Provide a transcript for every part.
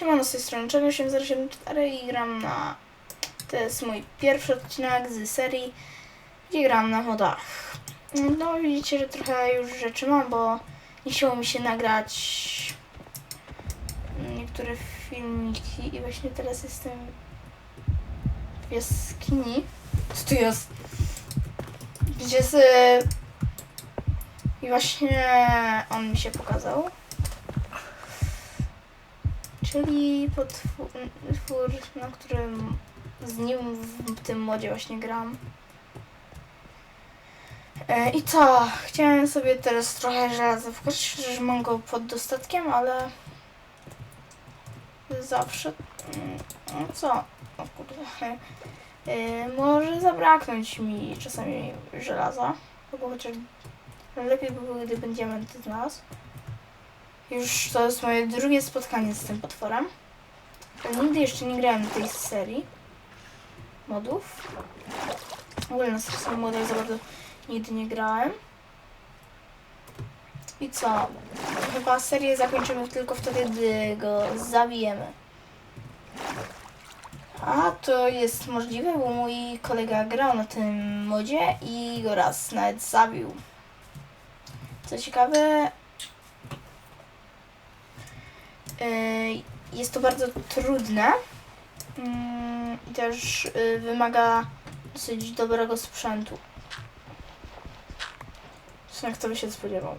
Siemano, z tej strony Czego 8074 i gram na... To jest mój pierwszy odcinek z serii, gdzie gram na modach. No widzicie, że trochę już rzeczy mam, bo nie chciało mi się nagrać niektóre filmiki i właśnie teraz jestem w jaskini. Co tu jest? Gdzie y, I właśnie on mi się pokazał. Czyli potwór, na którym z nim w tym modzie właśnie gram. E, I co? Chciałem sobie teraz trochę żelaza wkroczyć, że mam go pod dostatkiem, ale zawsze... mm, No co? O kurde. E, może zabraknąć mi czasami żelaza. Albo chociaż lepiej by było, gdyby diamenty znalazł. Już to jest moje drugie spotkanie z tym potworem. Nigdy jeszcze nie grałem tej serii modów. W ogóle na serii modach za bardzo nigdy nie grałem. I co? Chyba serię zakończymy tylko wtedy, gdy go zabijemy. A to jest możliwe, bo mój kolega grał na tym modzie i go raz nawet zabił. Co ciekawe, Yy, Jest to bardzo trudne mm, i też y, wymaga dosyć dobrego sprzętu. Jak to by się spodziewał.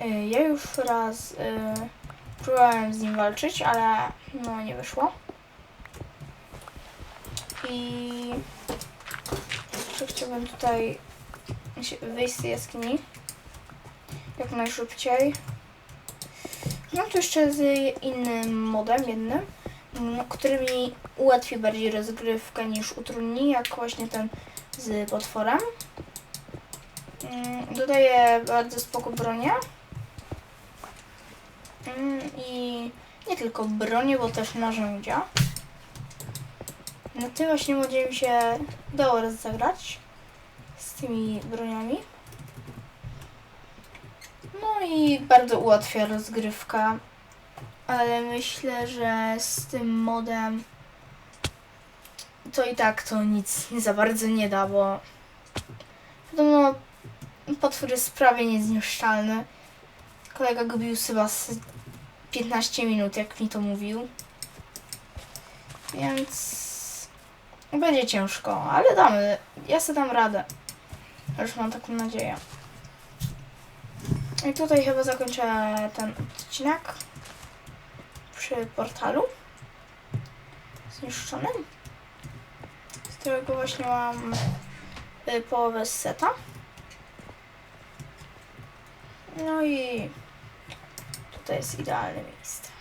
Y, Ja już raz y, próbowałem z nim walczyć, ale no nie wyszło. I jeszcze chciałbym tutaj wyjść z jaskini jak najszybciej. No to jeszcze z innym modem jednym, mm, który mi ułatwi bardziej rozgrywkę niż utrudni, jak właśnie ten z potworem. Mm, Dodaję bardzo spoko bronię. Mm, I nie tylko bronię, bo też narzędzia. Na tym właśnie modzie mi się udało raz zagrać z tymi broniami. No i bardzo ułatwia rozgrywka. Ale myślę, że z tym modem to i tak to nic za bardzo nie da, bo wiadomo, potwór jest prawie niezniszczalny. Kolega go bił chyba z 15 minut, jak mi to mówił. Więc będzie ciężko, ale damy. Ja sobie dam radę. Już mam taką nadzieję. I tutaj chyba zakończę ten odcinek przy portalu zniszczonym, z którego właśnie mam y, połowę seta. No i tutaj jest idealne miejsce.